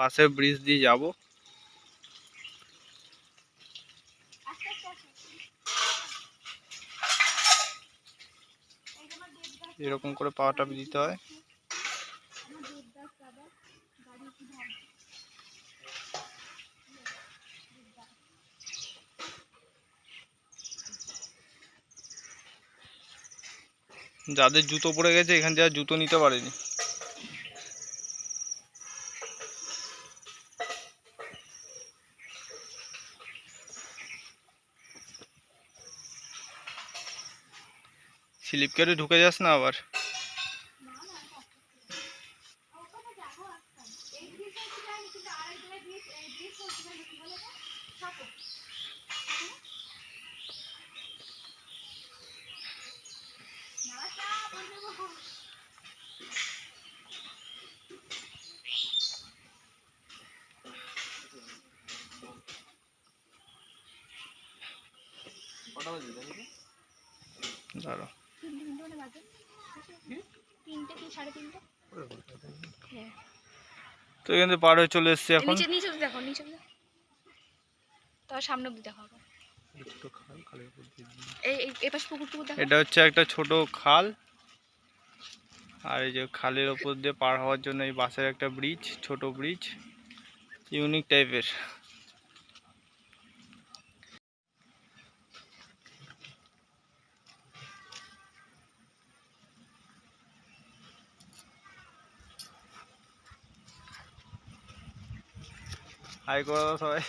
পাশের ব্রিজ দিয়ে যাব। এরকম করে পাওয়াটা দিতে হয়। যাদের জুতো পড়ে গেছে, এখান থেকে জুতো নিতে পারেনি। স্লিপ কেটে ঢুকে যাস না আবার দাঁড়া তিনটে তিনটে মানে বাজে তিনটে কি সাড়ে তিনটে? হ্যাঁ তো এখান থেকে পার হয়ে চলে এসছি এখন। নিচে নিচে দেখো নিচে দেখো। সামনে অব্দি দেখো। এটা হচ্ছে একটা ছোট খাল। আর এই যে খালের ওপর দিয়ে পার হওয়ার জন্য এই বাসের একটা ব্রিজ ছোট ব্রিজ। ইউনিক টাইপের। hay quá thôi.